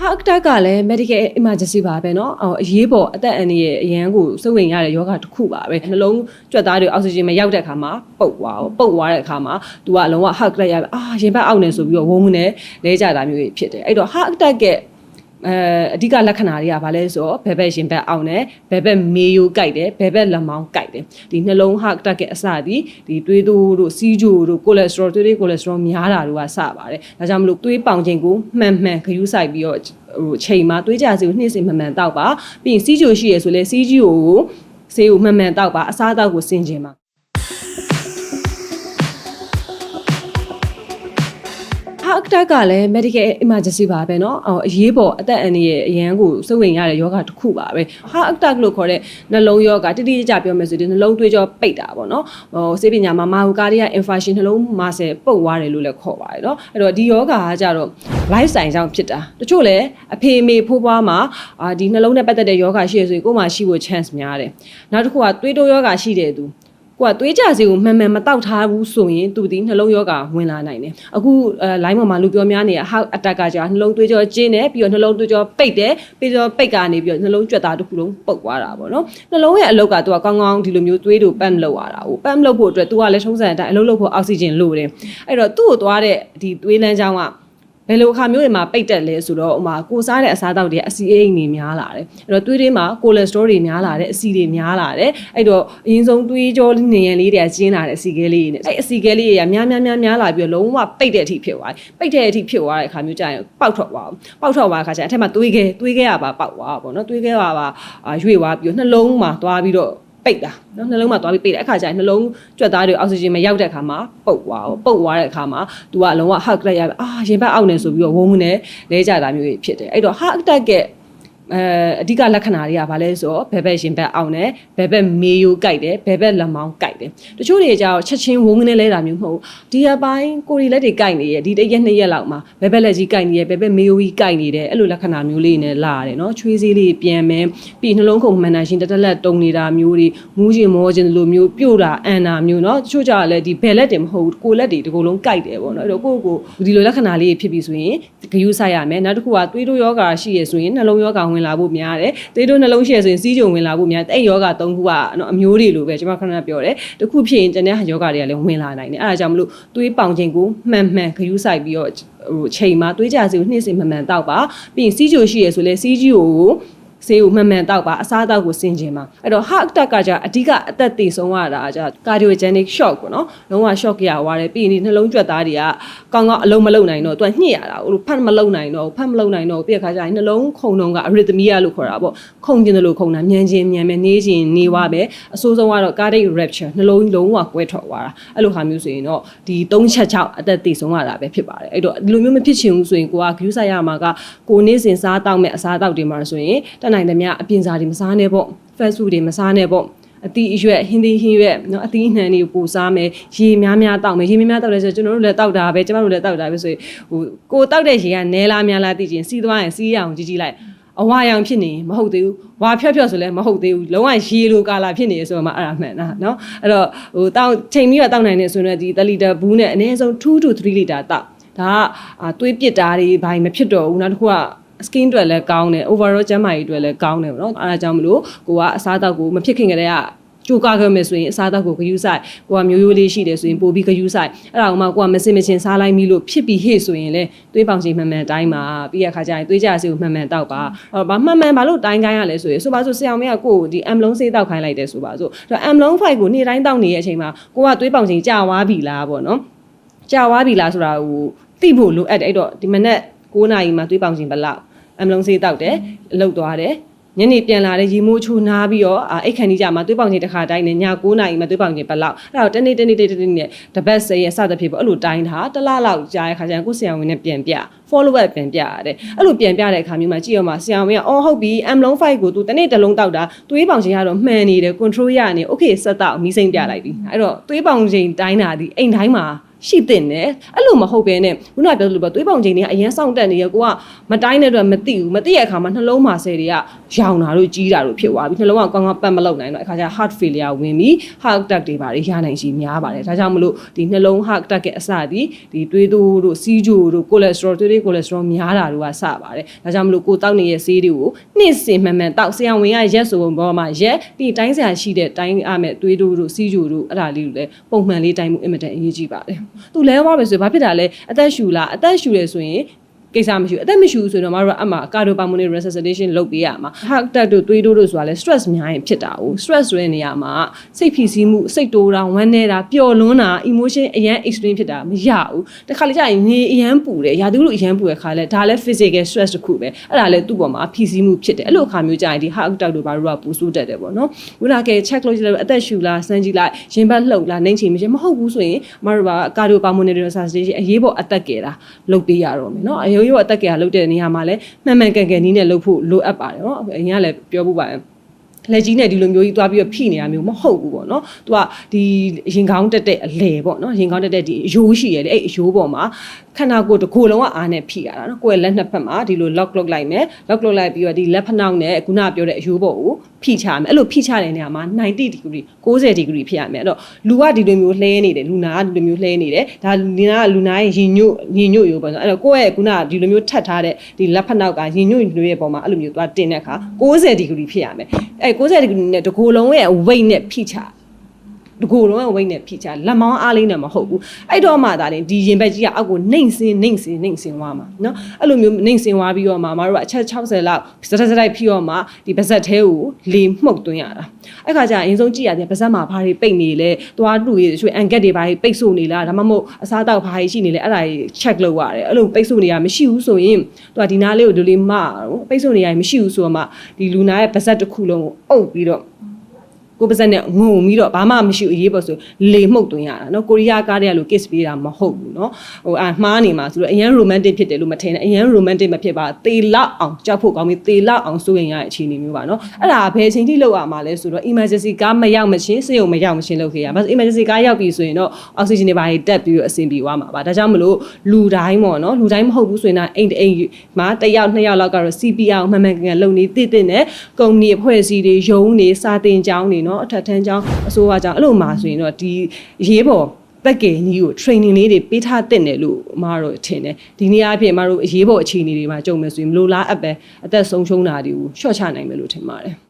ဟာအတက်ကလည်း medical emergency ပါပဲเนาะအော်အရေးပေါ်အသက်အန္တရာယ်အရန်ကိုစုံဝင်ရတဲ့ယောဂတစ်ခုပါပဲနှလုံးကြွက်သားတွေအောက်ဆီဂျင်မရောက်တဲ့အခါမှာပုတ်သွားပုတ်သွားတဲ့အခါမှာ तू ကအလုံးဝ heart attack ရပဲအာရင်ဘတ်အောက်နေဆိုပြီးတော့ဝုန်းဝုန်းနဲ့လဲကြတာမျိုးကြီးဖြစ်တယ်အဲ့တော့ heart attack ရဲ့ အဲအဓိကလက္ခဏာတွေကဘာလဲဆိုတော့ဘယ်ဘက်ရင်ဘက်အောင်တယ်ဘယ်ဘက်မေယိုကြိုက်တယ်ဘယ်ဘက်လက်မောင်းကြိုက်တယ်ဒီနှလုံး heart attack ရဲ့အစသည်ဒီသွေးတိုးတို့စီးကြိုတို့ cholesterol သွေးတွေ cholesterol များတာတို့ကစပါတယ်ဒါကြောင့်မလို့သွေးပေါင်ချိန်ကိုမှန်မှန်ခရူးဆိုင်ပြီးတော့ဟိုအချိန်မှာသွေးကြစီကိုနှိမ့်စင်မှန်မှန်တောက်ပါပြီးရင်စီးကြိုရှိရဆိုလဲစီးကြိုကိုဆေးကိုမှန်မှန်တောက်ပါအစားအသောက်ကိုစင်ကျင်ပါ ဟာအတက်ကလည်း medical emergency ပါပဲเนาะအော်အရေးပေါ်အသက်အန္တရာယ်အရန်ကိုစုံဝင်ရတဲ့ယောဂတစ်ခုပါပဲဟာအတက်လို့ခေါ်တဲ့နှလုံးယောဂတိတိကျကျပြောမယ်ဆိုရင်နှလုံးသွေးကြောပိတ်တာပေါ့เนาะဟိုစေပညာမှာမာဟူကာဒီယာ infarction နှလုံးမာဆယ်ပုတ်သွားတယ်လို့လည်းခေါ်ပါတယ်เนาะအဲ့တော့ဒီယောဂကကြတော့ life style ကြောင့်ဖြစ်တာတချို့လည်းအဖေအမေဖိုးဖွားမှာအာဒီနှလုံးနဲ့ပတ်သက်တဲ့ယောဂရှိရဆိုရင်ကိုယ်မှာရှိဖို့ chance များတယ်နောက်တစ်ခုကသွေးတိုးယောဂရှိတဲ့သူ ကိုကသွေးကြစီကိုမှန်မှန်မတောက်ထားဘူးဆိုရင်သူဒီနှလုံးယောဂဝင်လာနိုင်တယ်အခုအဲ line ပေါ်မှာလူပြောများနေရ heart attack ကကြာနှလုံးသွေးကြောကျင်းတယ်ပြီးတော့နှလုံးသွေးကြောပိတ်တယ်ပြီးတော့ပိတ်ကနေပြီးတော့နှလုံးကြွက်သားတစ်ခုလုံးပုတ်သွားတာပေါ့နော်နှလုံးရဲ့အလုပ်ကသူကကောင်းကောင်းဒီလိုမျိုးသွေးတို့ပတ်မလုပ်ရတာဟိုပတ်မလုပ်ဖို့အတွက်သူကလည်းထုံးစံအတိုင်းအလုပ်လုပ်ဖို့အောက်ဆီဂျင်လိုတယ်အဲ့တော့သူ့ကိုသွားတဲ့ဒီသွေးလမ်းကြောင်းက ဘယ်လိုအခါမျိုးတွေမှာပိတ်တက်လဲဆိုတော့ဥမာကိုစားတဲ့အစားအသောက်တွေအဆီအိမ်တွေများလာတယ်အဲ့တော့သွေးတွေမှာကိုလက်စထရောတွေများလာတယ်အဆီတွေများလာတယ်အဲ့တော့အရင်ဆုံးသွေးကြောနေရန်လေးတွေကကျင်းလာတဲ့အဆီခဲလေးတွေနဲ့အဲ့အဆီခဲလေးတွေကများများများများလာပြီးတော့လုံးဝပိတ်တဲ့အထိဖြစ်သွားတယ်ပိတ်တဲ့အထိဖြစ်သွားတဲ့အခါမျိုးကျရင်ပေါက်ထွက်သွားအောင်ပေါက်ထွက်သွားတဲ့အခါကျရင်အထက်မှာသွေးခဲသွေးခဲကပါပေါက်သွားပေါ့နော်သွေးခဲကပါအာရွေ့သွားပြီးတော့နှလုံးမှာသွားပြီးတော့ ပိတ်တာနော်နှလုံးမှာသွားပြီးပိတ်တယ်အခါကျရင်နှလုံးကြွက်သားတွေအောက်ဆီဂျင်မရောက်တဲ့အခါမှာပုတ်သွားပုတ်သွားတဲ့အခါမှာ तू ကအလုံးဝ heart attack ရပဲအာရင်ဘတ်အောက်နေဆိုပြီးတော့ဝုန်းဝုန်းနဲ့လဲကြတာမျိုးကြီးဖြစ်တယ်အဲ့တော့ heart attack ရဲ့ အဲအဓိကလက္ခဏာတွေကဘာလဲဆိုတော့ဘယ်ဘက်ရင်ဘတ်အောင်တယ်ဘယ်ဘက်မေယိုကြိုက်တယ်ဘယ်ဘက်လက်မောင်းကြိုက်တယ်တချို့တွေကျတော့ချက်ချင်းဝုန်းကနေလဲတာမျိုးမဟုတ်ဘူးဒီအပိုင်းကိုရီလက်တွေကြိုက်နေရဲ့ဒီတစ်ရက်နှစ်ရက်လောက်မှာဘယ်ဘက်လက်ကြီးကြိုက်နေရဲ့ဘယ်ဘက်မေယိုကြီးကြိုက်နေတယ်အဲ့လိုလက္ခဏာမျိုးလေးနဲ့လာရတယ်နော်ချွေးစည်းလေးပြန်မယ်ပြီးနှလုံးခုန်မှန်တာရှင်တက်တက်လက်တုံနေတာမျိုးတွေမူးခြင်းမောခြင်းလိုမျိုးပြို့တာအန်တာမျိုးနော်တချို့ကျတော့လည်းဒီဘယ်လက်တွေမဟုတ်ဘူးကိုယ်လက်တွေဒီကုလုံးကြိုက်တယ်ပေါ့နော်အဲ့တော့ကိုယ့်ကိုဒီလိုလက္ခဏာလေးဖြစ်ပြီဆိုရင်ဂယုဆိုင်ရမယ်နောက်တစ်ခုကသွေးတိုးယောဂါရှိရဆိုရင်နှလုံးယောဂါဝင်လာဖို့များတယ်သွေးတိုးနှလုံးရှိရဆိုရင်စီးကြုံဝင်လာဖို့များတယ်အဲ့ယောဂါ၃ခုကနော်အမျိုးတွေလိုပဲကျွန်မခဏပြောတယ်တစ်ခုဖြစ်ရင်တနေ့ယောဂါတွေကလည်းဝင်လာနိုင်တယ်အဲ့ဒါကြောင့်မလို့သွေးပေါင်ခြင်းကိုမှန်မှန်ဂယုဆိုင်ပြီးတော့ဟိုချိန်မှာသွေးကြစီကိုနှိမ့်စင်မှန်မှန်တောက်ပါပြီးရင်စီးကြိုရှိရဆိုလဲစီးကြိုကို ဆေးကိုမှန်မှန်တောက်ပါအစားအသောက်ကိုစင်ကျင်ပါအဲ့တော့ heart attack ကကြာအဓိကအသက်သေဆုံးရတာကြာ cardiogenic shock ပေါ့နော်လုံးဝ shock ရသွားတယ်ပြီးရင်ဒီနှလုံးကြွက်သားတွေကကောင်းကောင်းအလုံးမလုံးနိုင်တော့သူကညှစ်ရတာဟိုဖတ်မလုံးနိုင်တော့ဖတ်မလုံးနိုင်တော့ပြီးတဲ့ခါကျရင်နှလုံးခုန်တုံးက arrhythmia လို့ခေါ်တာပေါ့ခုန်ကျင်တယ်လို့ခုန်တာမြန်ချင်းမြန်မယ်နေချင်းနေွားပဲအဆိုးဆုံးကတော့ cardiac rupture နှလုံးလုံးဝကွဲထွက်သွားတာအဲ့လိုဟာမျိုးဆိုရင်တော့ဒီ၃ချက်၆အသက်သေဆုံးရတာပဲဖြစ်ပါတယ်အဲ့တော့ဒီလိုမျိုးမဖြစ်ချင်ဘူးဆိုရင်ကိုက view ဆိုင်ရမှာကကိုနေ့စဉ်စားတောက်မဲ့အစားတောက်တွေမှာဆိုရင်တက်နိုင်သမျှအပြင်စာတွေမစားနဲ့ပေါ့ fast food တွေမစားနဲ့ပေါ့အတီးအရွက်ဟင်းသီးဟင်းရွက်နော်အတီးအနှံတွေကိုပိုစားမယ်ရေများများတောက်မယ်ရေများများတောက်လဲဆိုကျွန်တော်တို့လည်းတောက်တာပဲကျမတို့လည်းတောက်တာပဲဆိုရင်ဟိုကိုတောက်တဲ့ရေကနဲလားများလားသိချင်စီးသွားရင်စီးရအောင်ကြီးကြီးလိုက်အဝရောင်ဖြစ်နေမဟုတ်သေးဘူးဝါဖြော့ဖြော့ဆိုလည်းမဟုတ်သေးဘူးလုံးဝရေလိုကာလာဖြစ်နေရဆိုတော့မှအဲ့ဒါမှန်တာနော်အဲ့တော့ဟိုတောက်ချိန်ပြီးတော့တောက်နိုင်နေဆိုရင်ဒီ3လီတာဘူးနဲ့အနည်းဆုံး2 to 3လီတာတောက်ဒါကသွေးပစ်တာတွေဘာမှမဖြစ်တော့ဘူးနောက်တစ်ခုက skin အတွက်လည်းကောင်းတယ် overall ကျန်းမာရေးအတွက်လည်းကောင်းတယ်ပေါ့နော်အဲဒါကြောင့်မလို့ကိုကအစားအသောက်ကိုမဖြစ်ခင်ကတည်းကကြိုးကားခဲ့မယ်ဆိုရင်အစားအသောက်ကိုဂယူးဆိုင်ကိုကမျိုးရိုးလေးရှိတယ်ဆိုရင်ပို့ပြီးဂယူးဆိုင်အဲ့ဒါကမှကိုကမစင်မချင်းစားလိုက်ပြီလို့ဖြစ်ပြီးဟေ့ဆိုရင်လေသွေးပေါင်ချိန်မှန်မှန်တိုင်းပါပြီးရခါကျရင်သွေးကြဆေးကိုမှန်မှန်တောက်ပါဟောဘာမှန်မှန်ဘာလို့တိုင်းခိုင်းရလဲဆိုရင်ဆိုပါဆိုဆရာမကကိုကိုဒီအမ်လုံးဆေးတောက်ခိုင်းလိုက်တယ်ဆိုပါဆိုတော့အမ်လုံးဖိုက်ကိုနေ့တိုင်းတောက်နေတဲ့အချိန်မှာကိုကသွေးပေါင်ချိန်ကြာသွားပြီလားပေါ့နော်ကြာသွားပြီလားဆိုတာဟိုသိဖို့လိုအပ်တယ်အဲ့တော့ဒီမနေ့9နာရီမှာသွေးပေါင်ချိန်ဘယ်လောက် အမ်လုံးဆေးတောက်တယ်အလုတ်သွားတယ်ညနေပြန်လာတဲ့ရေမိုးချိုးနားပြီးတော့အိတ်ခန်ကြီးကြမှာသွေးပေါင်ချင်းတစ်ခါတိုင်းနဲ့ည9နာရီမှာသွေးပေါင်ချင်းဘယ်လောက်အဲ့တော့တနေ့တနေ့တနေ့တနေ့နဲ့တပတ်စေရစသဖြင့်ပေါ့အဲ့လိုတိုင်းတာတစ်လလောက်ကြာတဲ့ခါကျရင်ကိုဆရာဝန်နဲ့ပြန်ပြ follow up ပြန်ပြရတယ်အဲ့လိုပြန်ပြတဲ့အခါမျိုးမှာကြည့်ရမှာဆရာဝန်ကအော်ဟုတ်ပြီ M long 5ကို तू တနေ့တစ်လုံးတောက်တာသွေးပေါင်ချင်းကတော့မှန်နေတယ် control ရနေ okay ဆက်တော့မီးစိမ့်ပြလိုက်ပြီအဲ့တော့သွေးပေါင်ချင်းတိုင်းတာဒီအိမ်တိုင်းမှာ ရှိတဲ့နဲ့အဲ့လိုမဟုတ်ဘဲနဲ့ခုနကပြောသလိုပဲသွေးပေါင်ချိန်တွေကအရင်စောင့်တက်နေရကိုကမတိုင်းတဲ့အတွက်မသိဘူးမသိရအခါမှာနှလုံးမှာဆယ်တွေကရောင်တာတို့ကြီးတာတို့ဖြစ်သွားပြီနှလုံးကကောင်းကောင်းပတ်မလုပ်နိုင်တော့အခါကျ heart failure ဝင်ပြီး heart attack တွေပါရနိုင်ရှိများပါတယ်ဒါကြောင့်မလို့ဒီနှလုံး heart attack ရဲ့အစဒီဒီသွေးတိုးတို့စီးကြိုတို့ cholesterol သွေးတွေ cholesterol များတာတို့ကစပါတယ်ဒါကြောင့်မလို့ကိုတောက်နေတဲ့ဆေးတွေကိုနှစ်စဉ်မှန်မှန်တောက်ဆရာဝန်ကရက်ဆိုပုံပေါ်မှာရက်ဒီတိုင်းဆရာရှိတဲ့တိုင်းအမဲ့သွေးတိုးတို့စီးကြိုတို့အဲ့ဒါလေးတွေလည်းပုံမှန်လေးတိုင်းမှုအင်မတန်အရေးကြီးပါတယ်သူလဲသွားပဲဆိုဘာဖြစ်တာလဲအသက်ရှူလားအသက်ရှူတယ်ဆိုရင် ကိစ္စမရှိဘူးအသက်မရှိဘူးဆိုတော့မတို့ကအမှ cardiopulmonary resuscitation လုပ်ပေးရမှာ heart attack တို့သွေးတိုးတို့ဆိုတာလဲ stress များရင်ဖြစ်တာ哦 stress ဆိုတဲ့နေရာမှာစိတ်ဖိစီးမှုစိတ်တိုးတာဝမ်းနေတာပျော်လွန်းတာ emotion အရန် extreme ဖြစ်တာမရဘူးတခါလေကြာရင်နေအရန်ပူတယ်ရာသီဥတုအရန်ပူတဲ့ခါလဲဒါလဲ physical stress တစ်ခုပဲအဲ့ဒါလဲသူ့ပေါ်မှာဖိစီးမှုဖြစ်တယ်အဲ့လိုအခါမျိုးကြာရင်ဒီ heart attack တို့ဘာလို့ကပူဆိုးတတ်တယ်ပေါ့နော်ခုနက check လုပ်ကြည့်လိုက်အသက်ရှူလားစမ်းကြည့်လိုက်ရင်ဘတ်လှုပ်လားနှိမ့်ချင်မရှိမဟုတ်ဘူးဆိုရင်မတို့က cardiopulmonary resuscitation အရေးပေါ်အသက်ကယ်တာလုပ်ပေးရတော့မယ်နော်အရေးပေါ်အသက်ကယ်တာလုပ်တဲ့နေရာမှာလဲမှန်မှန်ကန်ကန်နီးနဲ့လုပ်ဖို့လိုအပ်ပါတယ်နော်အရင်ကလည်းပြောဖို့ပါတယ် လက်ကြီးနဲ့ဒီလိုမျိုးကြီးသွားပြီးတော့ဖိနေတာမျိုးမဟုတ်ဘူးပေါ့နော်။ तू ကဒီရင်ကောင်းတက်တဲ့အလဲပေါ့နော်။ရင်ကောင်းတက်တဲ့ဒီအယိုးရှိရလေအဲ့အယိုးပေါ်မှာခန္ဓာကိုယ်တစ်ကိုယ်လုံးကအားနဲ့ဖိရတာနော်။ကိုယ်ရဲ့လက်နှစ်ဖက်မှာဒီလို lock lock လိုက်မယ်။ lock lock လိုက်ပြီးတော့ဒီလက်ဖက်နောက်နဲ့ခုနကပြောတဲ့အယိုးပေါ်ကိုဖိချမယ်။အဲ့လိုဖိချတဲ့နေရာမှာ90 degree 60 degree ဖြစ်ရမယ်။အဲ့တော့လူကဒီလိုမျိုးလှဲနေတယ်လူနာကဒီလိုမျိုးလှဲနေတယ်။ဒါလူနာကလူနာရဲ့ရင်ညွတ်ရင်ညွတ်ရိုးပေါ့နော်။အဲ့တော့ကိုယ့်ရဲ့ခုနကဒီလိုမျိုးထပ်ထားတဲ့ဒီလက်ဖက်နောက်ကရင်ညွတ်ရိုးရဲ့ပုံမှာအဲ့လိုမျိုးသွားတင်တဲ့အခါ60 degree ဖြစ်ရမယ်။အဲ့60 degree နဲ့တကိုယ်လုံးရဲ့ weight နဲ့ဖိချ တကိုယ်လုံးဝိတ်နဲ့ဖြီချလက်မောင်းအားလေးနဲ့မဟုတ်ဘူးအဲ့တော့မှသာလေဒီရင်ဘက်ကြီးကအောက်ကိုနှိမ်စင်းနှိမ်စင်းနှိမ်စင်းသွားမှာနော်အဲ့လိုမျိုးနှိမ်စင်းသွားပြီးတော့မှမတို့ကအချက်60လောက်စတက်စတိုက်ဖြီတော့မှဒီပါဇက်သေးကိုလေမှုတ်သွင်းရတာအဲ့ခါကျအရင်ဆုံးကြည့်ရတယ်ပါဇက်မှာဘာတွေပိတ်နေလဲသွားတူရရွှေအန်ကက်တွေဘာတွေပိတ်ဆို့နေလားဒါမှမဟုတ်အစားတောက်ဘာတွေရှိနေလဲအဲ့ဒါကြီး check လုပ်ရတယ်အဲ့လိုပိတ်ဆို့နေရမရှိဘူးဆိုရင်သူကဒီနားလေးကိုဒီလိုလေးမတော့ပိတ်ဆို့နေရမရှိဘူးဆိုတော့မှဒီလူနာရဲ့ပါဇက်တစ်ခုလုံးကိုအုပ်ပြီးတော့ ကိုပါဇက်နဲ့ငုံပြီးတော့ဘာမှမရှိအရေးပေါ်ဆိုလေမှုတ်သွင်းရတာနော်ကိုရီးယားကားတွေကလို့ kiss ပေးတာမဟုတ်ဘူးနော်ဟိုအာမှားနေမှာဆိုတော့အရန် romantic ဖြစ်တယ်လို့မထင်နဲ့အရန် romantic မဖြစ်ပါသေလောက်အောင်ကြောက်ဖို့ကောင်းပြီးသေလောက်အောင်စိုးရင်ရတဲ့အခြေအနေမျိုးပါနော်အဲ့ဒါဘယ်ချိန်ထိလောက်ရမှာလဲဆိုတော့ emergency ကားမရောက်မချင်းစေုံမရောက်မချင်းလုပ်ခဲ့ရမှာ emergency ကားရောက်ပြီဆိုရင်တော့ oxygen တွေပါတက်ပြီးတော့အဆင်ပြေသွားမှာပါဒါကြောင့်မလို့လူတိုင်းပေါ့နော်လူတိုင်းမဟုတ်ဘူးဆိုရင်တော့အိမ်တအိမ်မှာတစ်ယောက်နှစ်ယောက်လောက်ကတော့ CPR ကိုမှန်မှန်ကန်ကန်လုပ်နေတည်တည်နဲ့ကုမ္ပဏီအဖွဲ့အစည်းတွေရုံးနေစာတင်ကြောင်းနေရင်တော့အထက်ထန်းကျောင်းအစိုးရကျောင်းအဲ့လိုမှာဆိုရင်တော့ဒီရေးပေါ်ပက်ကင်ကြီးကို training လေးတွေပေးထားတဲ့နယ်လို့အမတို့ထင်တယ်ဒီနေ့အဖြစ်အမတို့အရေးပေါ်အခြေအနေတွေမှာကြုံမယ်ဆိုရင်မလိုလားအပ်ပဲအသက်ဆုံးရှုံးတာတွေကို short ချနိုင်မယ်လို့ထင်ပါတယ်